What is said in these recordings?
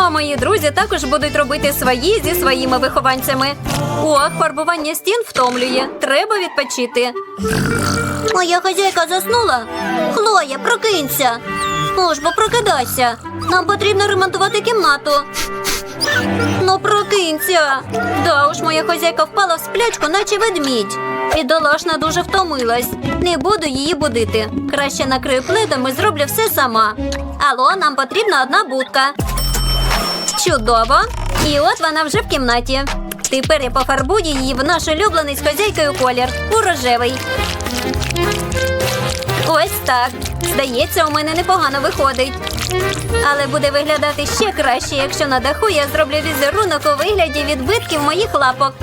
Ну а мої друзі також будуть робити свої зі своїми вихованцями. Ох, фарбування стін втомлює. Треба відпочити. Моя хазяйка заснула. Хлоя, прокинься. Ну бо прокидайся. Нам потрібно ремонтувати кімнату. Ну, прокинься. Да уж, моя хазяйка впала в сплячку, наче ведмідь. Бідолашна дуже втомилась. Не буду її будити. Краще накрию пледом і зроблю все сама. Алло, нам потрібна одна будка. Чудово. І от вона вже в кімнаті. Тепер я пофарбую її в наш улюблений з хазяйкою колір у рожевий. Ось так. Здається, у мене непогано виходить. Але буде виглядати ще краще, якщо на даху я зроблю візерунок у вигляді відбитків моїх лапок.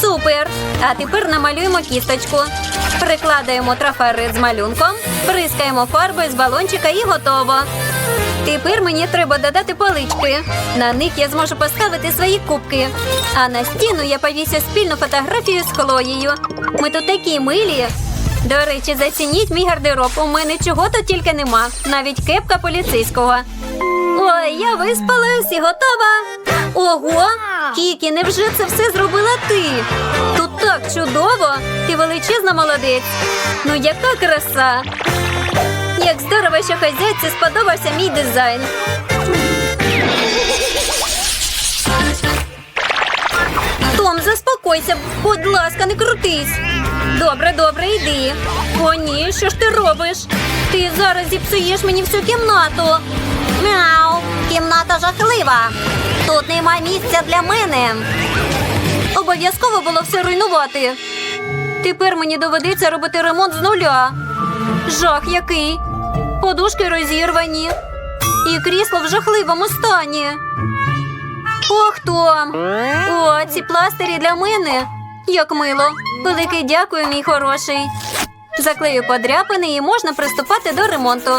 Супер! А тепер намалюємо кісточку. Прикладаємо трафарет з малюнком, бризкаємо фарбою з балончика і готово. Тепер мені треба додати полички. На них я зможу поставити свої кубки. А на стіну я повісю спільну фотографію з Хлоєю. Ми тут такі милі. До речі, зацініть мій гардероб. У мене чого тут тільки нема. Навіть кепка поліцейського. Ой, я виспалась і готова. Ого! Кікі, невже це все зробила ти? Тут так чудово! Ти величезна молодець. Ну яка краса! Як здорово, що хазяйці сподобався мій дизайн. Том, заспокойся, будь ласка, не крутись. Добре, добре, йди. О, ні, що ж ти робиш? Ти зараз зіпсуєш мені всю кімнату. Мяу, кімната жахлива. Тут нема місця для мене. Обов'язково було все руйнувати. Тепер мені доведеться робити ремонт з нуля. Жах який. Подушки розірвані. І крісло в жахливому стані. Ох, Том. О, ці пластирі для мене. Як мило. Велике дякую, мій хороший. Заклею подряпини і можна приступати до ремонту.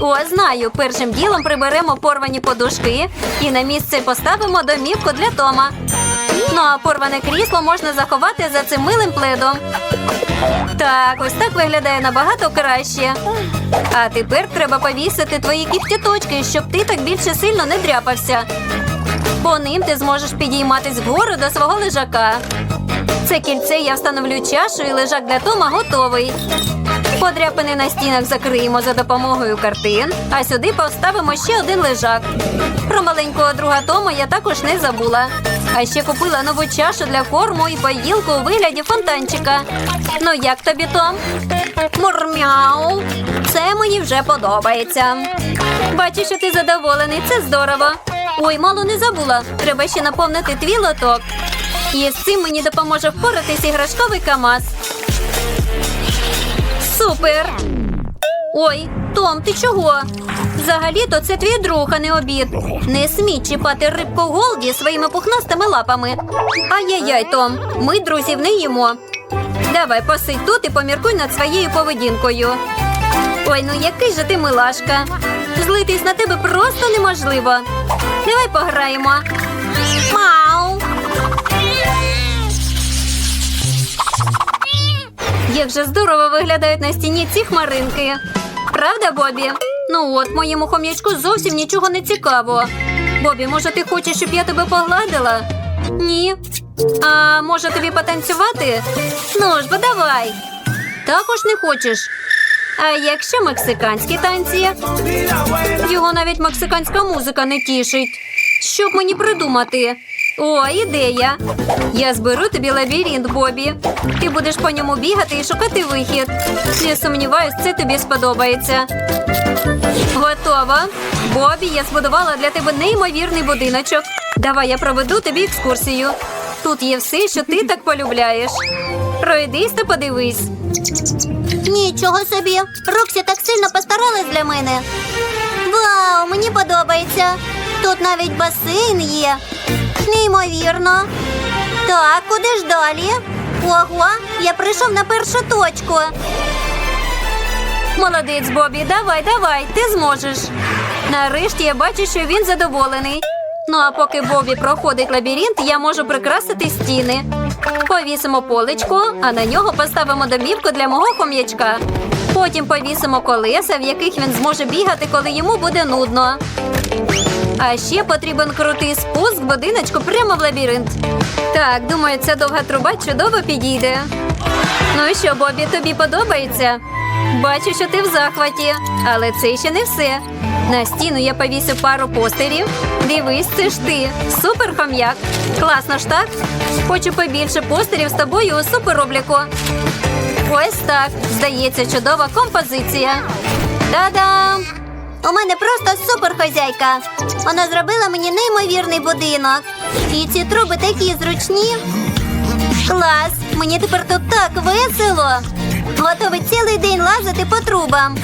О, знаю, першим ділом приберемо порвані подушки і на місце поставимо домівку для Тома. Ну а порване крісло можна заховати за цим милим пледом. Так, ось так виглядає набагато краще. А тепер треба повісити твої кіхтіточки, щоб ти так більше сильно не дряпався. По ним ти зможеш підійматись вгору до свого лежака. Це кільце я встановлю чашу і лежак для Тома готовий. Подряпини на стінах закриємо за допомогою картин, а сюди поставимо ще один лежак. Про маленького друга Тома я також не забула. А ще купила нову чашу для корму і поїлку у вигляді фонтанчика. Ну як тобі, Том? Мурмяу. Це мені вже подобається. Бачу, що ти задоволений, це здорово. Ой, мало не забула. Треба ще наповнити твій лоток. І з цим мені допоможе впоратись іграшковий КАМАЗ. Супер! Ой, Том, ти чого? Взагалі-то це твій друг, а не обід. Не смій чіпати рибку Голді своїми пухнастими лапами. Ай-яй-яй, Том, ми друзів не їмо. Давай посидь тут і поміркуй над своєю поведінкою. Ой, ну який же ти милашка. Злитись на тебе просто неможливо. Давай пограємо. Мау. Як же здорово виглядають на стіні ці хмаринки. Правда, Бобі? Ну от, моєму хом'ячку зовсім нічого не цікаво. Бобі, може, ти хочеш, щоб я тебе погладила? Ні. А може тобі потанцювати? Ну ж, бо давай. Також не хочеш. А якщо мексиканські танці? Його навіть мексиканська музика не тішить. Що б мені придумати? О, ідея. Я зберу тобі лабіринт, Бобі. Ти будеш по ньому бігати і шукати вихід. Не сумніваюсь, це тобі сподобається. Готово. Бобі, я збудувала для тебе неймовірний будиночок. Давай я проведу тобі екскурсію. Тут є все, що ти так полюбляєш. Пройдись та подивись. Нічого собі. Роксі так сильно постаралась для мене. Вау, мені подобається. Тут навіть басейн є. Неймовірно. Так, куди ж далі? Ого, я прийшов на першу точку. Молодець, Бобі, давай, давай, ти зможеш. Нарешті я бачу, що він задоволений. Ну а поки Бобі проходить лабіринт, я можу прикрасити стіни. Повісимо поличку, а на нього поставимо домівку для мого хом'ячка. Потім повісимо колеса, в яких він зможе бігати, коли йому буде нудно. А ще потрібен крутий спуск будиночку прямо в лабіринт. Так, думаю, ця довга труба чудово підійде. Ну і що, Бобі, тобі подобається? Бачу, що ти в захваті, але це ще не все. На стіну я повісив пару постерів. Дивись, це ж ти. Супер хом'як. Класно ж так? Хочу побільше постерів з тобою у суперобліку. Ось так. Здається, чудова композиція. Та-дам! У мене просто супер хазяйка. Вона зробила мені неймовірний будинок. І ці труби такі зручні. Клас! Мені тепер тут так весело. Готовий цілий день лазити по трубам.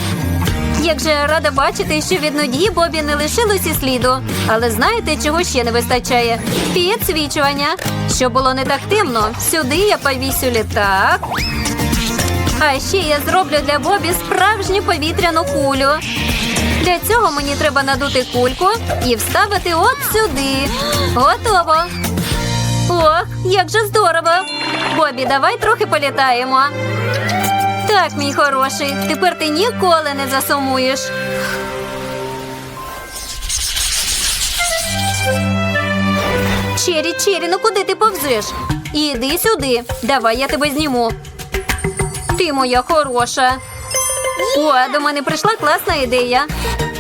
Як же рада бачити, що від нудьги Бобі не лишилось і сліду. Але знаєте, чого ще не вистачає? Підсвічування. Щоб було не так темно. Сюди я повісю літак. А ще я зроблю для Бобі справжню повітряну кулю. Для цього мені треба надути кульку і вставити от сюди. Готово. Ох, як же здорово! Бобі, давай трохи політаємо. Так, мій хороший, тепер ти ніколи не засумуєш. Чері, Чері, ну куди ти повзеш? Іди сюди. Давай я тебе зніму. Ти моя хороша. О, до мене прийшла класна ідея.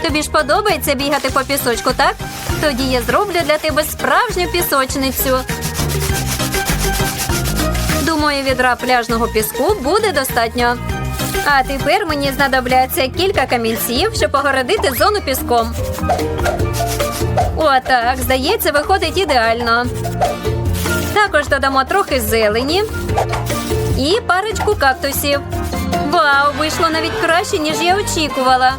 Тобі ж подобається бігати по пісочку, так? Тоді я зроблю для тебе справжню пісочницю. Думаю, відра пляжного піску буде достатньо. А тепер мені знадобляться кілька камінців, щоб огородити зону піском. Отак, здається, виходить ідеально. Також додамо трохи зелені і парочку кактусів. Вау, вийшло навіть краще, ніж я очікувала.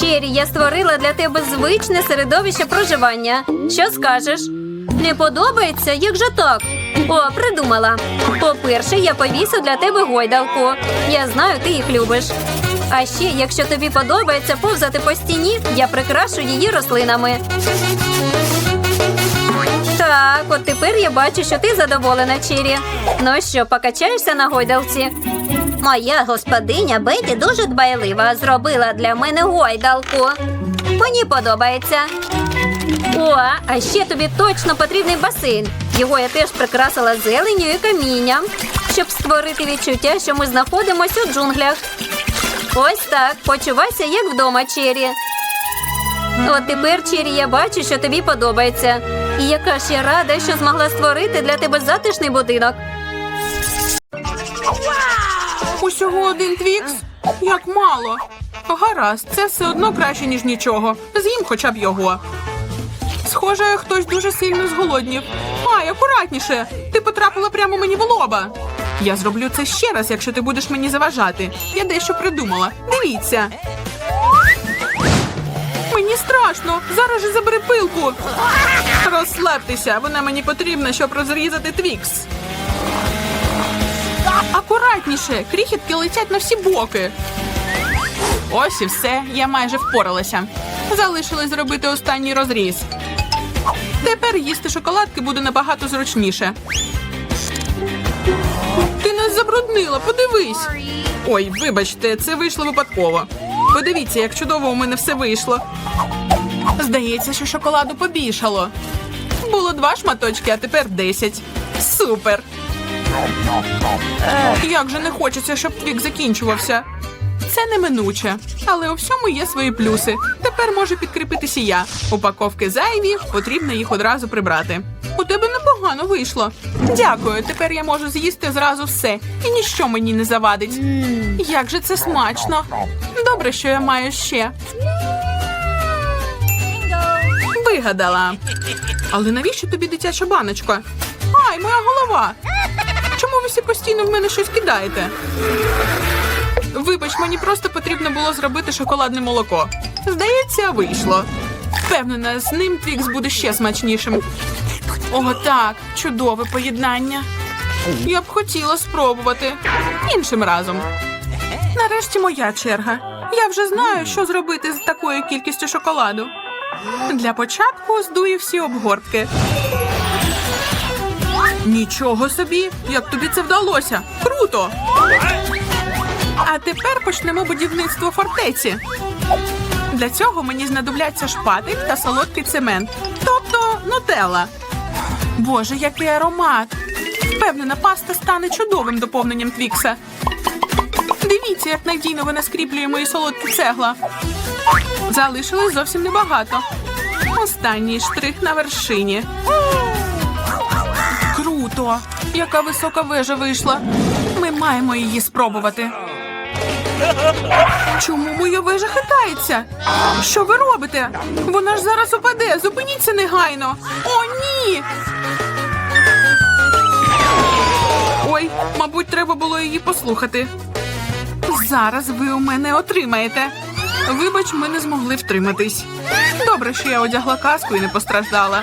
Чері, я створила для тебе звичне середовище проживання. Що скажеш? Не подобається? Як же так? О, придумала. По-перше, я повісю для тебе гойдалку. Я знаю, ти їх любиш. А ще, якщо тобі подобається повзати по стіні, я прикрашу її рослинами. Так, от тепер я бачу, що ти задоволена, Чірі. Ну що, покачаєшся на гойдалці? Моя господиня Беті дуже дбайлива. Зробила для мене гойдалку. Мені подобається. О, а ще тобі точно потрібний басейн. Його я теж прикрасила зеленню і камінням, щоб створити відчуття, що ми знаходимося у джунглях. Ось так, почувайся, як вдома, Чері. От тепер, Чері, я бачу, що тобі подобається. І яка ж я рада, що змогла створити для тебе затишний будинок. Усього один твікс? Як мало. Гаразд, це все одно краще, ніж нічого. З'їм хоча б його. Схоже, хтось дуже сильно зголоднів. Ай, акуратніше! Ти потрапила прямо мені в лоба. Я зроблю це ще раз, якщо ти будеш мені заважати. Я дещо придумала. Дивіться. Мені страшно. Зараз же забери пилку. Розслабтеся, вона мені потрібна, щоб розрізати твікс. Акуратніше, крихітки летять на всі боки. Ось і все, я майже впоралася. Залишилось зробити останній розріз. Тепер їсти шоколадки буде набагато зручніше. Ти нас забруднила, подивись. Ой, вибачте, це вийшло випадково. Подивіться, як чудово у мене все вийшло. Здається, що шоколаду побільшало. Було два шматочки, а тепер десять. Супер! Як же не хочеться, щоб твік закінчувався. Це неминуче, але у всьому є свої плюси. Тепер може підкріпитися я. Упаковки зайві, потрібно їх одразу прибрати. У тебе непогано вийшло. Дякую. Тепер я можу з'їсти зразу все, і ніщо мені не завадить. Як же це смачно! Добре, що я маю ще. Вигадала. Але навіщо тобі дитяча баночка? Ай, моя голова! Чому ви всі постійно в мене щось кидаєте? Вибач, мені просто потрібно було зробити шоколадне молоко. Здається, вийшло. Впевнена, з ним твікс буде ще смачнішим. О, так, чудове поєднання. Я б хотіла спробувати іншим разом. Нарешті моя черга. Я вже знаю, що зробити з такою кількістю шоколаду. Для початку здую всі обгортки. Нічого собі, як тобі це вдалося? Круто! А тепер почнемо будівництво фортеці. Для цього мені знадобляться шпатель та солодкий цемент, тобто нутелла. Боже, який аромат! Впевнена, паста стане чудовим доповненням твікса. Дивіться, як надійно вона скріплює мої солодкі цегла. Залишилось зовсім небагато. Останній штрих на вершині. Круто! Яка висока вежа вийшла. Ми маємо її спробувати. Чому моя вежа хитається? Що ви робите? Вона ж зараз упаде. Зупиніться негайно. О, ні. Ой, мабуть, треба було її послухати. Зараз ви у мене отримаєте. Вибач, ми не змогли втриматись. Добре, що я одягла каску і не постраждала.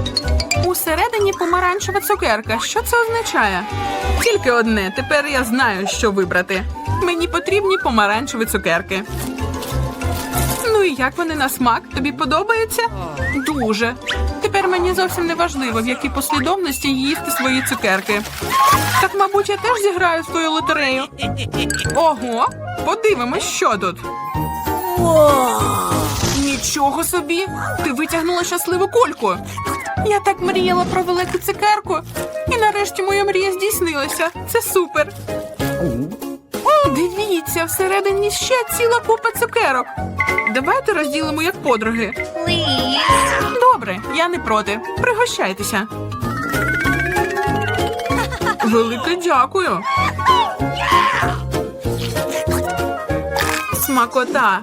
Усередині помаранчева цукерка. Що це означає? Тільки одне. Тепер я знаю, що вибрати. Мені потрібні помаранчеві цукерки. Ну і як вони на смак? Тобі подобається? Дуже. Тепер мені зовсім не важливо, в якій послідовності їсти свої цукерки. Так, мабуть, я теж зіграю в свою лотерею. Ого, подивимось, що тут. Нічого собі! Ти витягнула щасливу кульку. Я так мріяла про велику цукерку, і нарешті моя мрія здійснилася. Це супер. Дивіться, всередині ще ціла купа цукерок. Давайте розділимо як подруги. Добре, я не проти. Пригощайтеся. Велике дякую. Смакота.